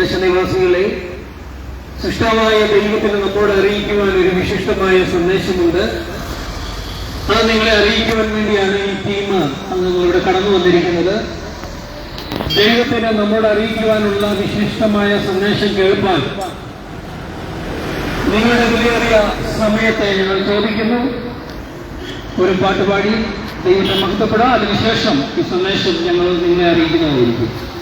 ദേശനിവാസികളെ സൃഷ്ടാവായ ദൈവത്തിന് നമ്മോട് അറിയിക്കുവാൻ ഒരു വിശിഷ്ടമായ സന്ദേശമുണ്ട്. അത് നിങ്ങളെ അറിയിക്കുവാൻ വേണ്ടിയാണ് ഈ ടീം അംഗങ്ങളിവിടെ കടന്നു വന്നിരിക്കുന്നത്. ദൈവത്തിന് നമ്മോട് അറിയിക്കുവാനുള്ള വിശിഷ്ടമായ സന്ദേശം കേൾപ്പാൻ നിങ്ങളുടെ വിലയേറിയ സമയത്തെ ഞങ്ങൾ ചോദിക്കുന്നു. ഒരു പാട്ടുപാടി ദൈവത്തെ മഹത്വപ്പെടാം. അതിനുശേഷം ഈ സന്ദേശം ഞങ്ങൾ നിങ്ങളെ അറിയിക്കുന്നതായിരിക്കും.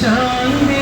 ശാന്തി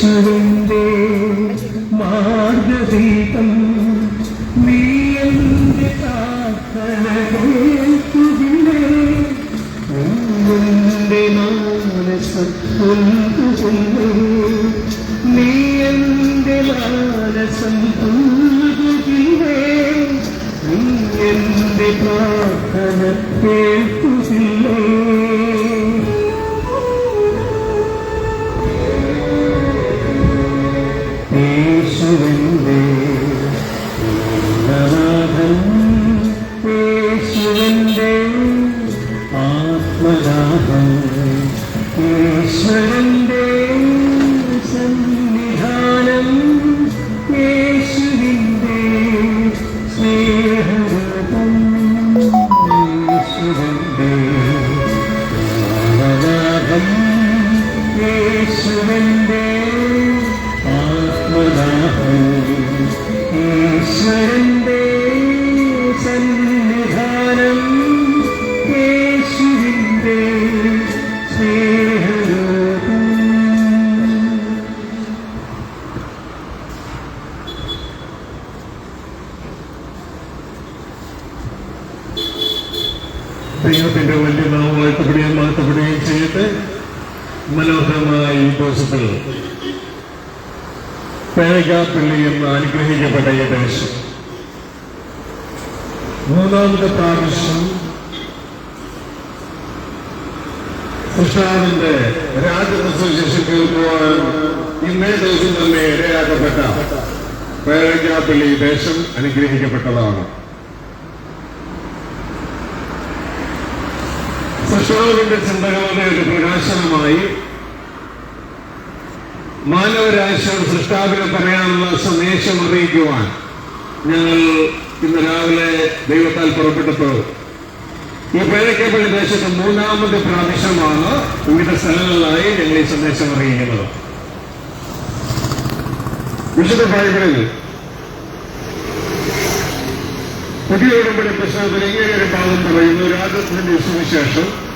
Mm-hmm. Señor. ദൈവത്തിന്റെ വലിയ നാമം വാഴ്ത്തപ്പെടുകയും മാറ്റപ്പെടുകയും ചെയ്യട്ടെ. മനോഹരമായ ഈ ദിവസത്തിൽ പേഴകാപ്പള്ളി എന്ന് അനുഗ്രഹിക്കപ്പെട്ട ഈ ദേശം മൂന്നാമത്തെ പ്രാവശ്യം കൃഷ്ണാവിന്റെ രാജപ്രസവിശേഷം കേൾക്കുവാൻ ഇന്നേ ദിവസം തന്നെ ഇരയാക്കപ്പെട്ട പേഴകാപ്പള്ളി ദേശം അനുഗ്രഹിക്കപ്പെട്ടതാണ്. കൃഷ്ണാവിന്റെ ചിന്തകളുടെ ഒരു പ്രകാശനമായി മാനവരാശിയോട് സൃഷ്ടാവിനെ പറയാനുള്ള സന്ദേശം അറിയിക്കുവാൻ ഞങ്ങൾ ഇന്ന് രാവിലെ ദൈവത്താൽ പുറപ്പെട്ടപ്പോൾ ഈ പേരക്കപ്പള്ളി ദേശത്ത് മൂന്നാമത് പ്രാവശ്യമാണ് വിവിധ സ്ഥലങ്ങളിലായി ഞങ്ങൾ ഈ സന്ദേശം അറിയിക്കുന്നത്. വിശുദ്ധ ബൈബിളിൽ പുതിയ ഉടമ്പടി പുസ്തകത്തിൽ ഇങ്ങനെ ഒരു ഭാഗം പറയുന്നു. രാജത്തിന്റെ സുവിശേഷം.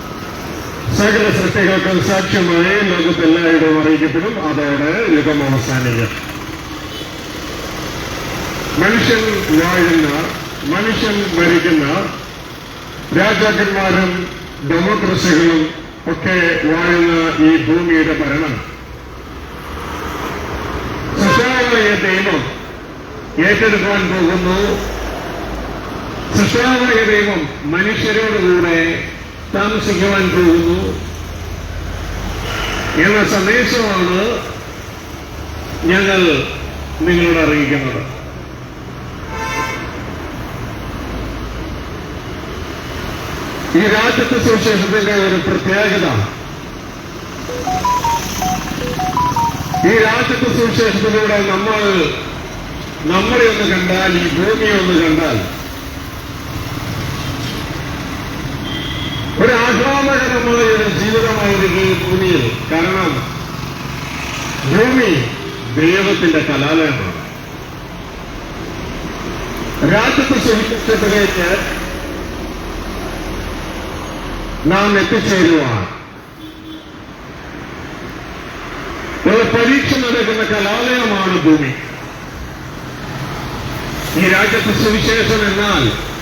സകല സൃഷ്ടികൾക്ക് സാക്ഷ്യമായി ലോകത്തെല്ലായിടവും അറിയിക്കപ്പെടും. അതോടെ യുഗം അവസാനിക്കും മനുഷ്യൻ വാഴുന്ന മനുഷ്യൻ ഭരിക്കുന്ന രാജാക്കന്മാരും ഡെമോക്രസികളും ഒക്കെ വാഴുന്ന ഈ ഭൂമിയുടെ ഭരണം. സഹായ ദൈവം ഏറ്റെടുക്കാൻ പോകുന്നു. സൃഷ്ടാവായ ദൈവം മനുഷ്യരോട് മനുഷ്യരോടുകൂടെ താമസിക്കുവാൻ പോകുന്നു. എന്ന സന്ദേശമാണ് ഞങ്ങൾ നിങ്ങളോട് അറിയിക്കുന്നത്. ഈ രാജ്യത്തെ സുവിശേഷത്തിന്റെ ഒരു പ്രത്യേകത. ഈ രാജ്യത്തെ സുവിശേഷത്തിലൂടെ നമ്മൾ നമ്മളെ ഒന്ന് കണ്ടാൽ ഈ ഭൂമിയെ ഒന്ന് കണ്ടാൽ ഒരു ആഹ്ലാദകരമായ ഒരു ജീവിതമായിരിക്കും ഈ ഭൂമിയിൽ. കാരണം ഭൂമി ദൈവത്തിന്റെ കലാലയമാണ്. രാജ്യത്ത് സുവിശേഷത്തിലേക്ക് നാം എത്തിച്ചേരുവാൻ. ഒരു പരീക്ഷ നടക്കുന്ന കലാലയമാണ് ഭൂമി. ഈ രാജ്യത്ത് സുവിശേഷം എന്നാൽ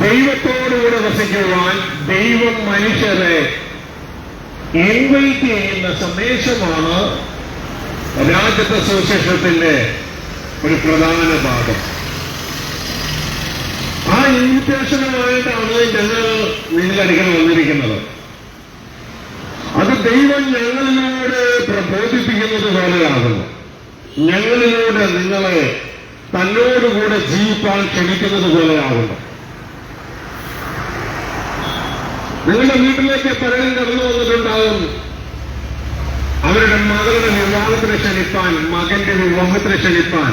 ദൈവത്തോടുകൂടെ വസിക്കുവാൻ ദൈവം മനുഷ്യരെ ഇൻവൈറ്റ് ചെയ്യുന്ന സന്ദേശമാണ് രാജ്യത്തെ സുവിശേഷത്തിന്റെ ഒരു പ്രധാന ഭാഗം. ആ ഇൻവിറ്റേഷനുമായിട്ടാണ് ഞങ്ങൾ നിങ്ങളടുക്കൽ വന്നിരിക്കുന്നത്. അത് ദൈവം ഞങ്ങളിലൂടെ പ്രബോധിപ്പിക്കുന്നത് പോലെയാകുന്നു. ഞങ്ങളിലൂടെ നിങ്ങളെ തന്നോടുകൂടെ ജീവിപ്പാൻ ക്ഷണിക്കുന്നത് പോലെയാകുന്നു. നിങ്ങളുടെ വീട്ടിലേക്ക് പലരും കടന്നു വന്നിട്ടുണ്ടാകും അവരുടെ മകളുടെ വിവാഹത്തിന് ക്ഷണിപ്പാൻ മകന്റെ വിവാഹത്തിന് ക്ഷണിപ്പാൻ.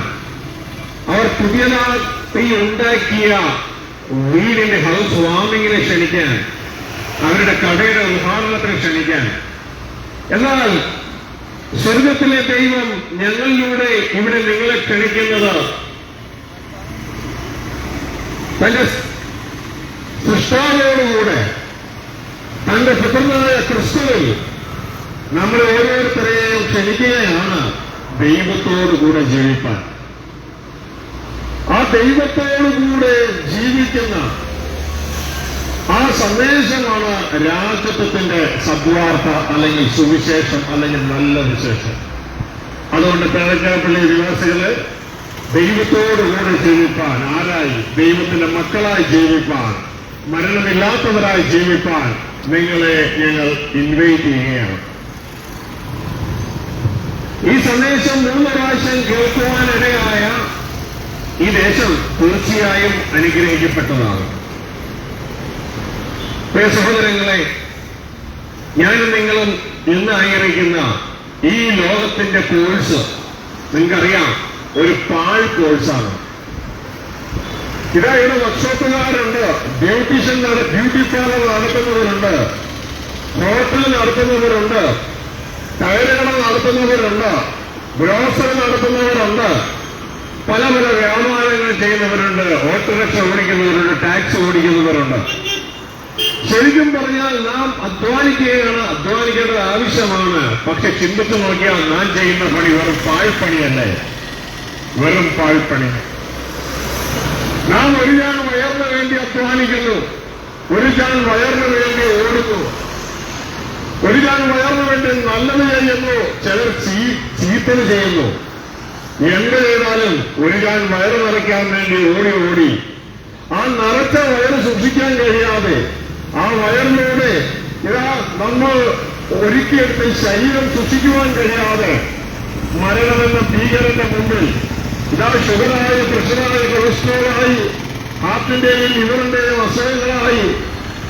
അവർ പുതിയതായി ഉണ്ടാക്കിയ വീടിന്റെ ഹൗസ് വാമിങ്ങിനെ ക്ഷണിക്കാൻ അവരുടെ കടയുടെ ഉദ്ഘാടനത്തിന് ക്ഷണിക്കാൻ. എന്നാൽ സ്വർഗത്തിലെ ദൈവം ഞങ്ങളിലൂടെ ഇവിടെ നിങ്ങളെ ക്ഷണിക്കുന്നത് തന്റെ സൃഷ്ടാവോടുകൂടെ തന്റെ പുത്രനായ ക്രിസ്തുവിൽ നമ്മൾ ഓരോരുത്തരെയും ക്ഷണിക്കുകയാണ് ദൈവത്തോടുകൂടെ ജീവിപ്പാൻ. ആ ദൈവത്തോടുകൂടെ ജീവിക്കുന്ന ആ സന്ദേശമാണ് രാജത്വത്തിന്റെ സദ്വാർത്ത അല്ലെങ്കിൽ സുവിശേഷം അല്ലെങ്കിൽ നല്ല വിശേഷം. അതുകൊണ്ട് പേരക്കാപ്പള്ളി നിവാസികൾ ദൈവത്തോടുകൂടെ ജീവിപ്പാൻ ആരായി? ദൈവത്തിന്റെ മക്കളായി ജീവിപ്പാൻ മരണമില്ലാത്തവരായി ജീവിപ്പാൻ നിങ്ങളെ ഞങ്ങൾ ഇൻവൈറ്റ് ചെയ്യുകയാണ്. ഈ സന്ദേശം മൂന്ന് പ്രാവശ്യം കേൾക്കുവാനിടയായ ഈ ദേശം തീർച്ചയായും അനുഗ്രഹിക്കപ്പെട്ടതാണ്. പ്രിയ സഹോദരങ്ങളെ ഞാനും നിങ്ങളും ഇന്ന് ആയിരിക്കുന്ന ഈ ലോകത്തിന്റെ കോഴ്സ് നിങ്ങൾക്കറിയാം ഒരു പാഴ് കോഴ്സാണ് ഇതാ ഇവിടെ വർക്ക്ഷോപ്പുകാരുണ്ട് ബ്യൂട്ടീഷ്യൻ ബ്യൂട്ടി പാർലർ നടത്തുന്നവരുണ്ട്. ഹോട്ടൽ നടത്തുന്നവരുണ്ട്. ടയറുകട നടത്തുന്നവരുണ്ട്. ഗ്രോസറി നടത്തുന്നവരുണ്ട്. പല പല വ്യാപാരങ്ങൾ ചെയ്യുന്നവരുണ്ട്. ഓട്ടോറിക്ഷ ഓടിക്കുന്നവരുണ്ട് ടാക്സ് ഓടിക്കുന്നവരുണ്ട്. ശരിക്കും പറഞ്ഞാൽ നാം അധ്വാനിക്കുകയാണ്. അധ്വാനിക്കേണ്ടത് ആവശ്യമാണ്. പക്ഷെ ചിന്തിച്ചു നോക്കിയാൽ നാം ചെയ്യുന്ന പണി വെറും പാഴ്പണിയല്ലേ വെറും പാഴ്പണി നാം ഒരു ചാൻ വയറിന് വേണ്ടി അധ്വാനം അധ്വാനിക്കുന്നു. ഒരു ചാൻ വയറിന് വേണ്ടി ഓടുന്നു. ഒരു ചാൻ വയറിന് വേണ്ടി നല്ലത് ചെയ്യുന്നു. ചിലർ ചീത്തത് ചെയ്യുന്നു. എന്ത് ചെയ്താലും ഒരു ചാൻ വയറ് നിറയ്ക്കാൻ വേണ്ടി ഓടി ഓടി. ആ നിറച്ച വയറ് സൂക്ഷിക്കാൻ കഴിയാതെ ആ വയറിലൂടെ ഇതാ നമ്മൾ ഒരുക്കിയെടുത്ത് ശരീരം സൂക്ഷിക്കുവാൻ കഴിയാതെ മരണമെന്ന ഭീകരന്റെ മുമ്പിൽ ഇതാ ശുഭനായ കൊളസ്ട്രോളായി ഹാർട്ടിന്റെയും ലിവറിന്റെയും അസുഖങ്ങളായി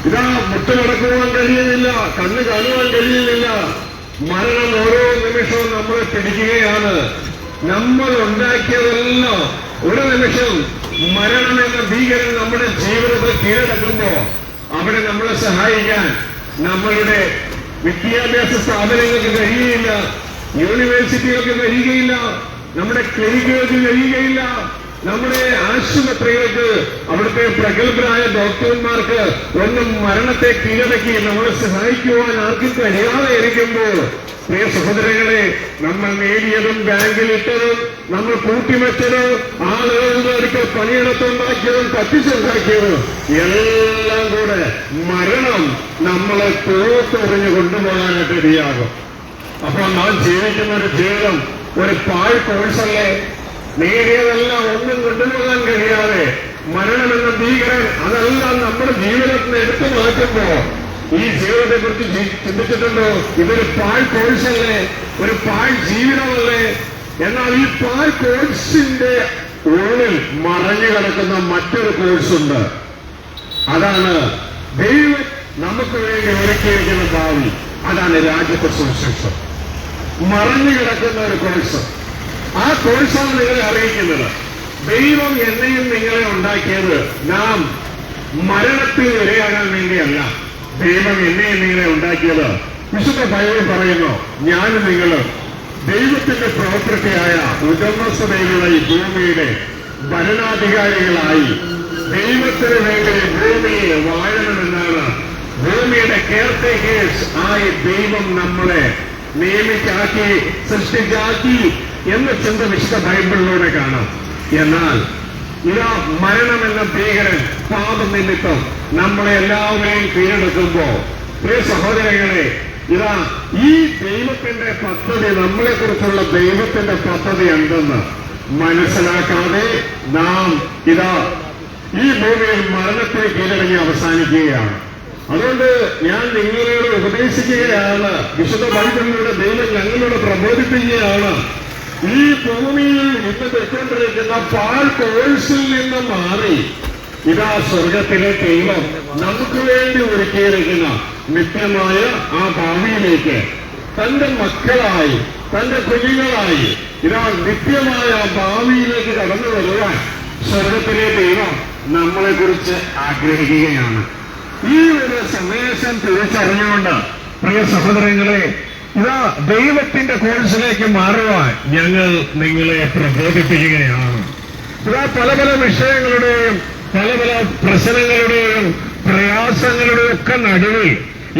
ഇതാ മുട്ടുകടക്കുവാൻ കഴിയുന്നില്ല കണ്ണ് കാണുവാൻ കഴിയുന്നില്ല. മരണം ഓരോ നിമിഷവും നമ്മളെ പിടിക്കുകയാണ്. നമ്മൾ ഉണ്ടാക്കിയതെല്ലാം ഒരു നിമിഷം മരണം എന്ന ഭീകരൻ നമ്മുടെ ജീവിതത്തെ കീഴടക്കുമ്പോ അവിടെ നമ്മളെ സഹായിക്കാൻ നമ്മളുടെ വിദ്യാഭ്യാസ സ്ഥാപനങ്ങൾക്ക് കഴിയുകയില്ല യൂണിവേഴ്സിറ്റികൾക്ക് കഴിയുകയില്ല നമ്മുടെ ക്ലിനിക്കുകൾക്ക് കഴിയുകയില്ല. നമ്മുടെ ആശുപത്രികൾക്ക് അവിടുത്തെ പ്രഗത്ഭരായ ഡോക്ടർമാർക്ക് ഒന്നും മരണത്തെ കീഴടക്കി നമ്മളെ സഹായിക്കുവാൻ ആർക്കും കഴിയാതെ ഇരിക്കുമ്പോൾ പ്രിയ സഹോദരങ്ങളെ നമ്മൾ നേടിയതും ബാങ്കിലിട്ടതും നമ്മൾ കൂട്ടിവെച്ചതും ആളുകൾക്ക് പണിയിടത്തുണ്ടാക്കിയതും കത്തിച്ചുണ്ടാക്കിയതും എല്ലാം കൂടെ മരണം നമ്മളെ തോർത്തെറിഞ്ഞ് കൊണ്ടുപോകാനായിട്ട് ഇടയാകും. അപ്പോൾ നാം ജീവിക്കുന്ന ഒരു ജീവിതം ഒരു പാഴ് കോഴ്സല്ലേ നേടിയതെല്ലാം ഒന്നും കൊണ്ടുപോകാൻ കഴിയാതെ മരണമെന്ന ഭീകരൻ അതെല്ലാം നമ്മുടെ ജീവിതത്തിന് എടുത്തു മാറ്റുമ്പോ ഈ ജീവിതത്തെ കുറിച്ച് ചിന്തിച്ചിട്ടുണ്ടോ? ഇതൊരു പാൽ കോഴ്സല്ലേ? ഒരു പാൽ ജീവിതമല്ലേ? എന്നാൽ ഈ പാൽ കോഴ്സിന്റെ ഉള്ളിൽ മറഞ്ഞു കിടക്കുന്ന മറ്റൊരു കോഴ്സുണ്ട്. അതാണ് ദൈവം നമുക്ക് വേണ്ടി ഒരുക്കിയിരിക്കുന്ന ഭാവി. അതാണ് രാജ്യത്തെ സുവിശേഷം. മറഞ്ഞു കിടക്കുന്ന ഒരു കോഴ്സ്. ആ കോഴ്സാണ് നിങ്ങളെ അറിയിക്കുന്നത്. ദൈവം എന്നെയും നിങ്ങളെ ഉണ്ടാക്കിയത് നാം മരണത്തിൽ ഇരയാകാൻ വേണ്ടിയല്ല. ദൈവം എന്നെയും നിങ്ങളെ ഉണ്ടാക്കിയത്. വിശുദ്ധ ബൈബിൾ പറയുന്നു ഞാനും നിങ്ങൾ ദൈവത്തിന്റെ പ്രവർത്തകയായ ഉടമസ്ഥതയിലുള്ള ഈ ഭൂമിയുടെ ഭരണാധികാരികളായി ദൈവത്തിന് വേണ്ടി ഭൂമിയെ വാഴണമെന്നാണ്. ഭൂമിയുടെ കെയർടേക്കേഴ്സ് ആയി ദൈവം നമ്മളെ നിയമിച്ചാക്കി സൃഷ്ടിച്ചാക്കി എന്ന ചിന്ത വിശുദ്ധ ബൈബിളിലൂടെ കാണാം? എന്നാൽ ഇതാ മരണം എന്ന ഭീകരൻ പാപനിമിത്തം നമ്മളെ എല്ലാവരെയും കീഴടക്കുമ്പോ പ്രിയ സഹോദരങ്ങളെ ഇതാ ഈ ദൈവത്തിന്റെ പദ്ധതി നമ്മളെ കുറിച്ചുള്ള ദൈവത്തിന്റെ പദ്ധതി എന്തെന്ന് മനസ്സിലാക്കാതെ നാം ഇതാ ഈ ഭൂമിയിൽ മരണത്തെ കീഴടങ്ങി അവസാനിക്കുകയാണ്. അതുകൊണ്ട് ഞാൻ നിങ്ങളോട് ഉപദേശിക്കുകയാണ് വിശുദ്ധ ബൈബിളിലൂടെ ദൈവം ഞങ്ങളോട് പ്രബോധിപ്പിക്കുകയാണ്. ഈ ഭൂമിയിൽ ഇന്ന് വെച്ചുകൊണ്ടിരിക്കുന്ന പാൽ കോഴ്സിൽ നിന്ന് മാറി. ഇതാ സ്വർഗത്തിലെ ദൈവം നമുക്ക് വേണ്ടി ഒരുക്കിയിരിക്കുന്ന നിത്യമായ ആ ഭാവിയിലേക്ക് തന്റെ മക്കളായി തന്റെ കുഞ്ഞുങ്ങളായി ഇതാ നിത്യമായ ഭാവിയിലേക്ക് കടന്നു വരുവാൻ സ്വർഗത്തിലെ ദൈവം നമ്മളെ കുറിച്ച് ആഗ്രഹിക്കുകയാണ്. ഈ ഒരു സന്ദേശം തിരിച്ചറിഞ്ഞുകൊണ്ട് പ്രിയ സഹോദരങ്ങളെ ഇതാ ദൈവത്തിന്റെ കോഴ്സിലേക്ക് മാറുവാൻ ഞങ്ങൾ നിങ്ങളെ പ്രബോധിപ്പിക്കുകയാണ്. ഇതാ പല പല വിഷയങ്ങളുടെയും പല പല പ്രശ്നങ്ങളുടെയും പ്രയാസങ്ങളുടെയും ഒക്കെ നടുവിൽ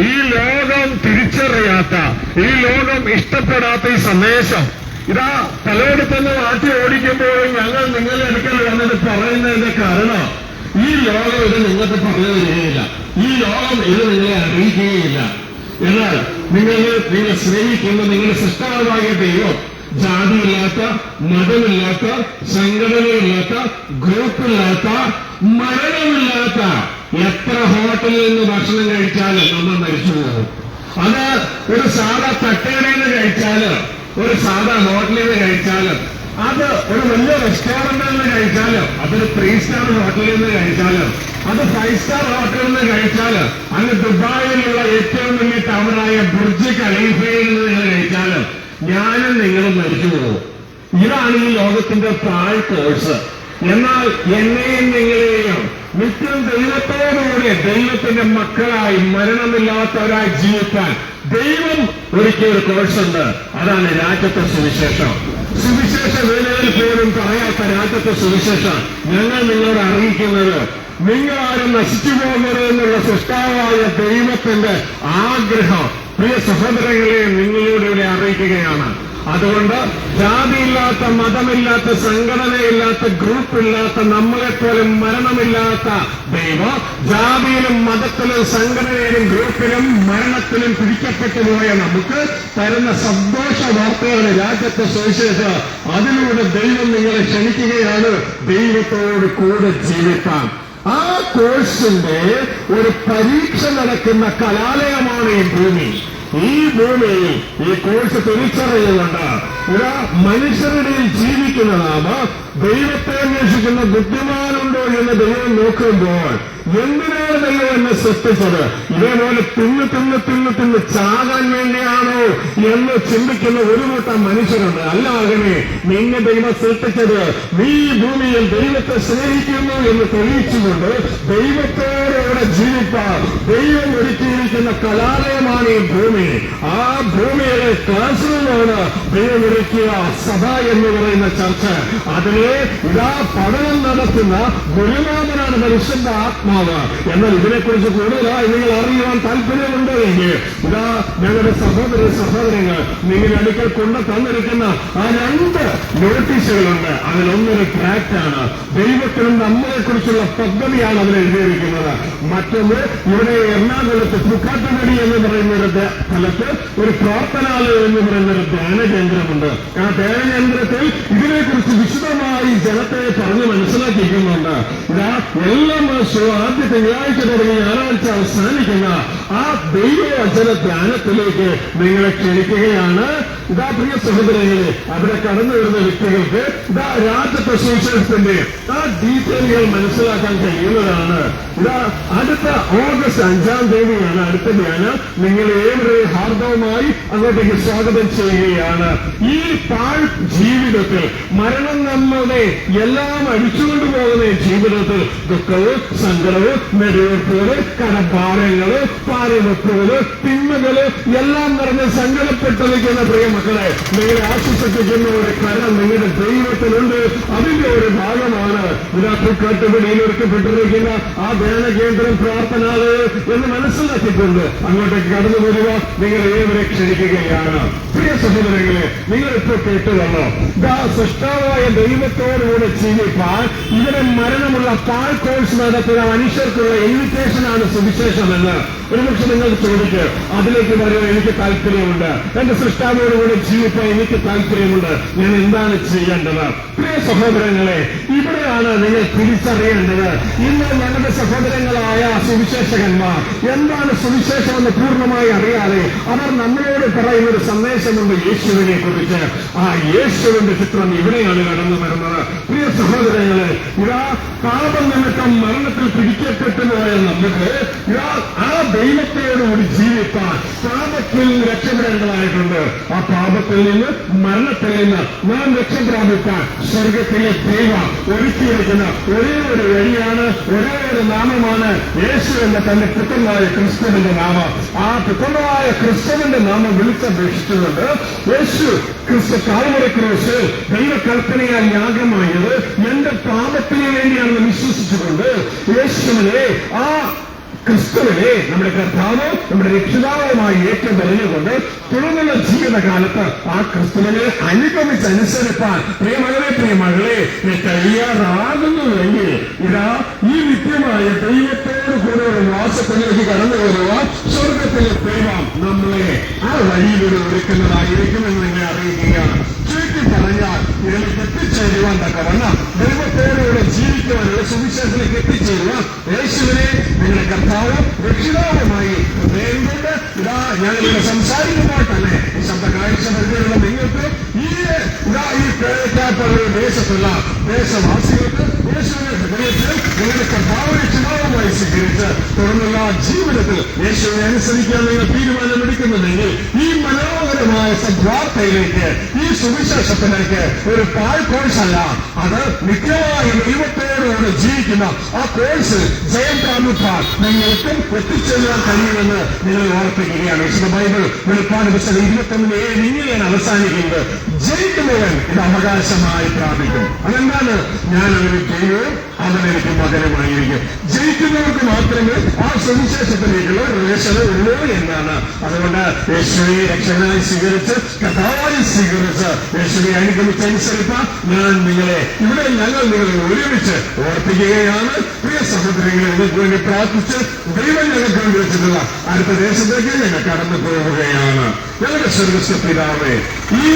ഈ ലോകം തിരിച്ചറിയാത്ത ഈ ലോകം ഇഷ്ടപ്പെടാത്ത ഈ സന്ദേശം. ഇതാ പലയിടത്തുനിന്ന് മാറ്റി ഓടിക്കുമ്പോഴും ഞങ്ങൾ നിങ്ങളെ അടുക്കൽ വന്നിട്ട് പറയുന്നതിന്റെ കാരണം ഈ ലോകം ഇത് നിങ്ങൾക്ക് പറഞ്ഞു തരികയില്ല ഈ ലോകം ഇത് നിങ്ങളെ അറിയിക്കുകയില്ല. എന്നാൽ നിങ്ങൾ നിങ്ങൾ സ്നേഹിക്കുന്ന നിങ്ങളുടെ സൃഷ്ടാവായ ദൈവം ജാതിയില്ലാത്ത മതമില്ലാത്ത സംഘടനയില്ലാത്ത ഗ്രൂപ്പില്ലാത്ത മരണമില്ലാത്ത എത്ര ഹോട്ടലിൽ നിന്ന് ഭക്ഷണം കഴിച്ചാലും നമ്മൾ മരിച്ചു പോകും. അത് ഒരു സാധാ തട്ടുകടയിൽ നിന്ന് കഴിച്ചാലും ഒരു സാധാ ഹോട്ടലിൽ നിന്ന് കഴിച്ചാലും അത് ഒരു വലിയ റെസ്റ്റോറന്റിൽ നിന്ന് കഴിച്ചാലും അതൊരു ത്രീ സ്റ്റാർ ഹോട്ടലിൽ നിന്ന് കഴിച്ചാലും അത് ഫൈവ് സ്റ്റാർ ഹോട്ടലിൽ നിന്ന് കഴിച്ചാൽ അങ്ങ് ദുബായിലുള്ള ഏറ്റവും വലിയ ടവറായ ബുർജ് ഖലീഫയിൽ നിന്ന് നിങ്ങൾ കഴിച്ചാൽ ഞാനും നിങ്ങളും മരിച്ചു പോകും. ഇതാണ് ഈ ലോകത്തിന്റെ താഴ് കോഴ്സ്. എന്നാൽ എന്നെയും നിങ്ങളെയും നിത്യം ദൈവത്തോടുകൂടെ ദൈവത്തിന്റെ മക്കളായി മരണമില്ലാത്തവരായി ജീവിക്കാൻ ദൈവം ഒരുക്കിയ ഒരു കോഴ്സ് ഉണ്ട്. അതാണ് രാജ്യത്തെ സുവിശേഷം. സുവിശേഷ വേലയിൽ പോലും പറയാത്ത രാജ്യത്തെ സുവിശേഷം ഞങ്ങൾ നിങ്ങളോട് അറിയിക്കുന്നത് നിങ്ങൾ ആരും നശിച്ചു പോകരുത് എന്നുള്ള സൃഷ്ടാവായ ദൈവത്തിന്റെ ആഗ്രഹം പ്രിയ സഹോദരങ്ങളെ നിങ്ങളോട് ഇവിടെ അറിയിക്കുകയാണ്. അതുകൊണ്ട് ജാതിയില്ലാത്ത മതമില്ലാത്ത സംഘടനയില്ലാത്ത ഗ്രൂപ്പില്ലാത്ത നമ്മളെപ്പോലെ മരണമില്ലാത്ത ദൈവം ജാതിയിലും മതത്തിലും സംഘടനയിലും ഗ്രൂപ്പിലും മരണത്തിലും പിടിക്കപ്പെട്ടു പോയ നമുക്ക് തരുന്ന സന്തോഷ വാർത്തകൾ രാജ്യത്തെ സുവിശേഷം അതിലൂടെ ദൈവം നിങ്ങളെ ക്ഷണിക്കുകയാണ്. ദൈവത്തോട് കൂടെ ജീവിക്കാൻ ആ കോഴ്സിന്റെ ഒരു പരീക്ഷ നടക്കുന്ന കലാലയമാണ് ഈ ഭൂമി. ഈ ഭൂമിയിൽ ഈ കോഴ്സ് തിരിച്ചറിയുന്നുണ്ട്. ഇതാ മനുഷ്യരുടെ ജീവിക്കുന്ന നാമ ദൈവത്തെ അന്വേഷിക്കുന്ന ബുദ്ധിമാനുണ്ടോ എന്ന് ദൈവം നോക്കുമ്പോൾ എന്തിനാണ് ദൈവം എന്നെ സൃഷ്ടിച്ചത്. ഇതേപോലെ തിന്ന് തിന്ന് തിന്ന് തിന്ന് ചാകാൻ വേണ്ടിയാണോ എന്ന് ചിന്തിക്കുന്ന ഒരു കൂട്ടം മനുഷ്യരുണ്ട്. അല്ല അകനെ നിന്നെ ദൈവം സൃഷ്ടിച്ചത്. നീ ഭൂമിയിൽ ദൈവത്തെ സ്നേഹിക്കുന്നു എന്ന് തെളിയിച്ചുകൊണ്ട് ദൈവത്തോടെ ജീവിപ്പാൻ ദൈവം ഒരുക്കിയിരിക്കുന്ന കലാലയമാണ് ഈ ഭൂമി. ആ ഭൂമിയിലെ ക്ലാസ് റൂമാണ് ദൈവം ഒരുക്കിയ സഭ എന്ന് പറയുന്ന ചർച്ച. അതിനെ ഇതാ പഠനം നടത്തുന്ന ഗുരുനാഥനാണ് മനുഷ്യന്റെ ആത്മാവ്. എന്നാൽ ഇതിനെക്കുറിച്ച് കൂടുതലായി നിങ്ങൾ അറിയുവാൻ താല്പര്യമുണ്ടോ എങ്കിൽ ഇതാ ഞങ്ങളുടെ സഹോദര സഹോദരങ്ങൾ നിങ്ങൾ അടുക്കൽ കൊണ്ട് തന്നിരിക്കുന്ന ആ രണ്ട് നോട്ടീസുകളുണ്ട്. അതിലൊന്നൊരു ട്രാക്റ്റാണ് ദൈവത്തിനും നമ്മളെ കുറിച്ചുള്ള പദ്ധതിയാണ് അതിൽ എഴുതിയിരിക്കുന്നത്. മറ്റൊന്ന് ഇവിടെ എറണാകുളത്ത് പുക്കാട്ടുപടി എന്ന് പറയുന്ന ഒരു സ്ഥലത്ത് ഒരു പ്രാർത്ഥനാലയം എന്ന് പറയുന്ന ഒരു ധ്യാന കേന്ദ്രമുണ്ട് ആ ധ്യാന കേന്ദ്രത്തിൽ ഇതിനെക്കുറിച്ച് വിശദമായി ജനത്തെ പറഞ്ഞ് മനസ്സിലാക്കിയിരിക്കുന്നുണ്ട്. എല്ലാ മാസവും ആദ്യ തിങ്കളാഴ്ച തുടങ്ങി ഞായറാഴ്ച അവസാനിക്കുന്ന ആ ദൈവവചന ധ്യാനത്തിലേക്ക് നിങ്ങളെ ക്ഷണിക്കുകയാണ്. ഇതാ പ്രിയ സഹോദരങ്ങളെ അവിടെ കടന്നു വരുന്ന വ്യക്തികൾക്ക് ഇതാ രാജ്യത്തെ സുവിശേഷത്തിന്റെ ആ ഡീറ്റെയിലുകൾ മനസ്സിലാക്കാൻ കഴിയുന്നതാണ്. ഇതാ അടുത്ത ഓഗസ്റ്റ് അഞ്ചാം തീയതിയാണ് അടുത്ത ധ്യാനം. നിങ്ങൾ ഏവരെയും ഹാർദവമായി അങ്ങോട്ടേക്ക് സ്വാഗതം ചെയ്യുകയാണ്. ഈ പാഴ് ജീവിതത്തിൽ മരണം നമ്മളുടെ എല്ലാം അടിച്ചുകൊണ്ടു പോകുന്ന ജീവിതത്തിൽ ദുഃഖവും സങ്കടവും നെടുവെപ്പുകൾ കടഭാരങ്ങൾ പാരവെപ്പുകൾ തിന്മകൾ എല്ലാം നിറഞ്ഞ് സങ്കടപ്പെട്ടിരിക്കുന്ന പ്രിയ മക്കളെ നിങ്ങളെ ആശ്വസിപ്പിക്കുന്ന ഒരു കരം നിങ്ങളുടെ ദൈവത്തിലുണ്ട് അതിന്റെ ഒരു ഭാഗമാണ് വിരാട്ടുകാട്ടുപടിയിൽ ഒരുക്കപ്പെട്ടിരിക്കുന്ന ആ ധ്യാന കേന്ദ്രം പ്രാർത്ഥനാലയം എന്ന് മനസ്സിലാക്കിയിട്ടുണ്ട് അങ്ങോട്ടേക്ക് കടന്നു വരിക. നിങ്ങൾ ഏവരെ ക്ഷണിക്കുകയാണ്. പ്രിയ സഹോദരങ്ങളെ നിങ്ങൾ ഇപ്പോൾ ദാ സൃഷ്ടാവായ ദൈവത്തോടുകൂടെ ജീവിപ്പാൻ ഇവിടെ മരണമുള്ള പാൽ കോഴ്സ് നടത്തുന്ന മനുഷ്യർക്കുള്ള ഇൻവിറ്റേഷനാണ് സുവിശേഷമെന്ന്. ഒരുപക്ഷെ നിങ്ങൾ ചോദിക്കുക അതിലേക്ക് പറയാൻ എനിക്ക് താല്പര്യമുണ്ട്. എന്റെ സൃഷ്ടാവോടുകൂടി ജീവിക്കാൻ എനിക്ക് താല്പര്യമുണ്ട്. ഞാൻ എന്താണ് ചെയ്യേണ്ടത്? പ്രിയ സഹോദരങ്ങളെ ഇവിടെയാണ് നിങ്ങൾ തിരിച്ചറിയേണ്ടത്. ഇന്ന് ഞങ്ങളുടെ സഹോദരങ്ങളായ സുവിശേഷകന്മാർ എന്താണ് സുവിശേഷം എന്ന് പൂർണമായി അറിയാതെ അവർ നമ്മളോട് പറയുന്ന ഒരു സന്ദേശമുണ്ട് യേശുവിനെ കുറിച്ച് ആ യേശുവിന്റെ ചിത്രം ഇവിടെയാണ് കടന്നു വരുന്നത്. പ്രിയ സഹോദരങ്ങളെ ഇതാ പാപം നിമിത്തം മരണത്തിൽ പിടിക്കപ്പെട്ടു പോയ നമുക്ക് ഇതാ ആ ദൈവത്തോടുകൂടി ജീവിക്കാൻ പാപത്തിൽ നിന്ന് രക്ഷപ്പെടേണ്ടതായിട്ടുണ്ട് ആ പാപത്തിൽ നിന്ന് മരണത്തിൽ നിന്ന് നാം രക്ഷപ്രാപിക്കാൻ സ്വർഗത്തിലെ ദൈവം ഒരുക്കിയിരിക്കുന്ന ഒരേ ഒരു വഴിയാണ് ഒരേ ഒരു നാമമാണ് യേശു എന്ന തന്റെ പുത്രനായ ക്രിസ്തുവിന്റെ നാമം. ആ പുത്രനായ ക്രിസ്തുവിന്റെ നാമം വിളിച്ചപേക്ഷിച്ചുകൊണ്ട് യേശു ക്രിസ്തു കാൽവര ക്രൂശ് ദൈവകൽപ്പനയാൽ യാഗമായത് എന്റെ പാപത്തിന് വേണ്ടിയാണെന്ന് വിശ്വസിച്ചുകൊണ്ട് യേശുവിനെ ആ ക്രിസ്തുവിനെ നമ്മുടെ കർത്താവ് നമ്മുടെ രക്ഷിതാവുമായി ഏറ്റവും ഏറ്റുപറഞ്ഞുകൊണ്ട് തുടർന്നുള്ള ജീവിതകാലത്ത് ആ ക്രിസ്തുവിനെ അനുഗമിച്ച് അനുസരിപ്പാൻ പ്രിയമകളെ പ്രിയമകളെ കഴിയാറാകുന്നുവെങ്കിൽ ഇതാ ഈ നിത്യമായ ദൈവത്തോട് കൂടെ ഒരു വാസത്തിലേക്ക് കടന്നു വരുക സ്വർഗത്തിലെ ദൈവം നമ്മളെ ആ വഴിയിലൂടെ ഒരുക്കുന്നതായിരിക്കും എന്ന് നിങ്ങളെ അറിയിക്കുകയാണ് ചുരുക്കി പറഞ്ഞാൽ ഇതിലേക്ക് എത്തിച്ചേരുവാൻ തക്കവണ്ണം ദൈവത്തോടുകൂടെ ജീവിക്കുവാനുള്ള സുവിശേഷത്തിലേക്ക് എത്തിച്ചേരുവാൻ യേശുവിനെ നിങ്ങളുടെ കർത്താവും രക്ഷിതാവുമായി വേണ്ടിട്ട് ഇതാ ഇവിടെ സംസാരിക്കുമ്പോൾ തന്നെ ഈ ശബ്ദ കാഴ്ച പരിധിയിലുള്ള നിങ്ങൾക്ക് ഈ ഇതാ ഈ കേൾക്കാത്തുള്ള ദേശത്തുള്ള ദേശവാസികൾക്ക് യേശുവിനെ ഹൃദയത്തിൽ നിങ്ങളുടെ കർത്താവ് രക്ഷിതാവുമായി സ്വീകരിച്ച് തുടർന്നുള്ള ജീവിതത്തിൽ യേശുവിനെ അനുസരിക്കാൻ നിങ്ങൾ തീരുമാനമെടുക്കുന്നുണ്ടെങ്കിൽ ഈ മനോഹരമായ സദ്വാർത്തയിലേക്ക് ഈ സുവിശേഷത്തിലേക്ക് ഒരു പാൽ കോഴ്സ് അല്ല അത് മിക്കവാറും ദൈവത്തോടുകൂടെ ജീവിക്കുന്ന ആ കോഴ്സ് ജയം പ്രാപിപ്പാൻ നിങ്ങൾക്കും എത്തിച്ചേരാൻ കഴിയുമെന്ന് നിങ്ങൾ ഓർപ്പിക്കുകയാണ്. വിശുദ്ധ ബൈബിൾ വെളുപ്പാട് പുസ്തകം ഇരുപത്തൊന്നിന് ഏഴ് ഇങ്ങനെയാണ് അവസാനിക്കുന്നത്. ജയിക്കുന്നവൻ ഇത് അവകാശമായി പ്രാപിക്കും. അതെന്താണ്? ഞാൻ അവന് ജയവും അവനെനിക്ക് മകനുമായിരിക്കും. ജയിക്കുന്നവർക്ക് മാത്രമേ ആ സുവിശേഷത്തിലേക്കുള്ള പ്രവേശനം ഉള്ളൂ എന്നാണ്. അതുകൊണ്ട് യേശുവിനെ രക്ഷകനായി സ്വീകരിച്ച് കഥാവായി സ്വീകരിച്ച് യേശുവിനെ അനുഗമിച്ചനുസരിപ്പ ഞാൻ നിങ്ങളെ ഇവിടെ ഞങ്ങൾ നിങ്ങളെ ഒരുമിച്ച് ഓർപ്പിക്കുകയാണ്. പ്രിയ സഹോദരങ്ങളെ നിങ്ങൾക്ക് വേണ്ടി പ്രാർത്ഥിച്ച് ദൈവം ഞങ്ങൾക്ക് വേണ്ടി വെച്ചിട്ടുള്ള അടുത്ത ദേശത്തേക്ക് ഞങ്ങൾ കടന്നു പോവുകയാണ്. ഞങ്ങളുടെ സ്വർഗസ്ഥ പിതാവേ ഈ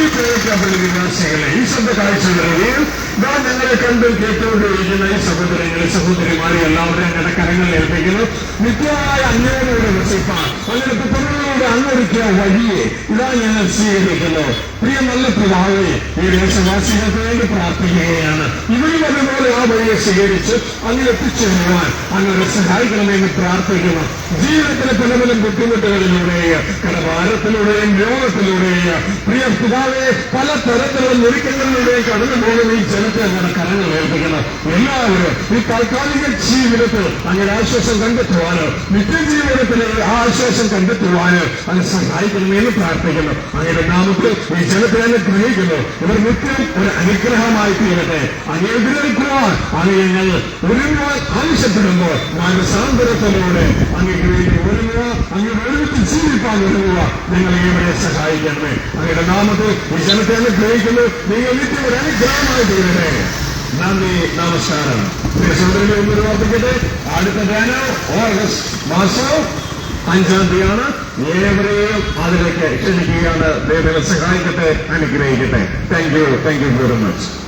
പേരക്കപ്പള്ളി നിവാസികളെ ഈ സഭ കാഴ്ചകളിൽ ഞാൻ നിങ്ങളെ കണ്ട് കേട്ടുകൊണ്ടിരിക്കുന്ന ഈ സഹോദരങ്ങളെ സഹോദരിമാരെ എല്ലാവരെയും ഞങ്ങളുടെ കരങ്ങളിൽ ഏൽപ്പിക്കുന്നു. നിത്യമായ അന്യോന്യയുടെ വസിപ്പാൻ അങ്ങനെ പുത്രങ്ങളുടെ അന്നൊരുക്കിയ വഴിയെ ഇതാ ഞങ്ങൾ സ്വീകരിക്കുന്നു. പ്രിയ നല്ല പിതാവേ ഈ ദേശവാസികൾക്ക് വേണ്ടി പ്രാർത്ഥിക്കുകയാണ്. ഇവരും അതുപോലെ ആ വഴിയെ സ്വീകരിച്ച് അങ്ങനെ എത്തിച്ചേരുവാൻ അങ്ങനെ സഹായിക്കണമെന്ന് പ്രാർത്ഥിക്കുന്നു. ജീവിതത്തിലെ പല പല ബുദ്ധിമുട്ടുകളിലൂടെയും കടഭാരത്തിലൂടെയും രോഗത്തിലൂടെയും പ്രിയ പിതാവെ പല തരത്തിലുള്ള ഞെരുക്കങ്ങളിലൂടെയും കടന്നു പോകുന്ന ഈ ജനത്തെ അങ്ങനെ കരങ്ങൾ ഏൽപ്പിക്കണം എല്ലാവരും ഈ താൽക്കാലിക ജീവിതത്തിൽ അങ്ങനെ ആശ്വാസം കണ്ടെത്തുവാനോ നിത്യജീവിതത്തിൽ ആശ്വാസം കണ്ടെത്തുവാനോ അങ്ങനെ സഹായിക്കണമെന്ന് പ്രാർത്ഥിക്കുന്നു. അങ്ങനെ നാമത്തിൽ ഈ തന്നെ അനുഗ്രഹിക്കുന്നു ഇവർ നിത്യം ഒരു അനുഗ്രഹമായി തീരട്ടെ. അനുഗ്രഹിക്കുവാൻ അങ്ങനെ ഞങ്ങൾ ഒരുങ്ങുവാൻ ആവശ്യപ്പെടുമ്പോൾ മാനസാന്തരത്തിലൂടെ അങ്ങേക്ക് വേണ്ടി ഒരുങ്ങുക അങ്ങനെ ഒരുമിച്ച് ജീവിക്കാൻ ഒരുങ്ങുക. നിങ്ങൾ ഇവിടെ സഹായിക്കണമേ. അങ്ങയുടെ നാമത്തിൽ ഈ ജനത്തെ അനുഗ്രഹിക്കുന്നു നിങ്ങൾ നിത്യം ഒരു അനുഗ്രഹമായി തീരട്ടെ. നന്ദി നമസ്കാരം. സഹോദരനെ ഒന്ന് പ്രവർത്തിക്കട്ടെ അടുത്ത ധ്യാനം ഓഗസ്റ്റ് മാസം അഞ്ചാം തീയതിയാണ്. ഏവരെയും അതിലേക്ക് ക്ഷണിക്കുകയാണ്. ദൈവം സഹായിക്കട്ടെ അനുഗ്രഹിക്കട്ടെ. Thank you thank you very much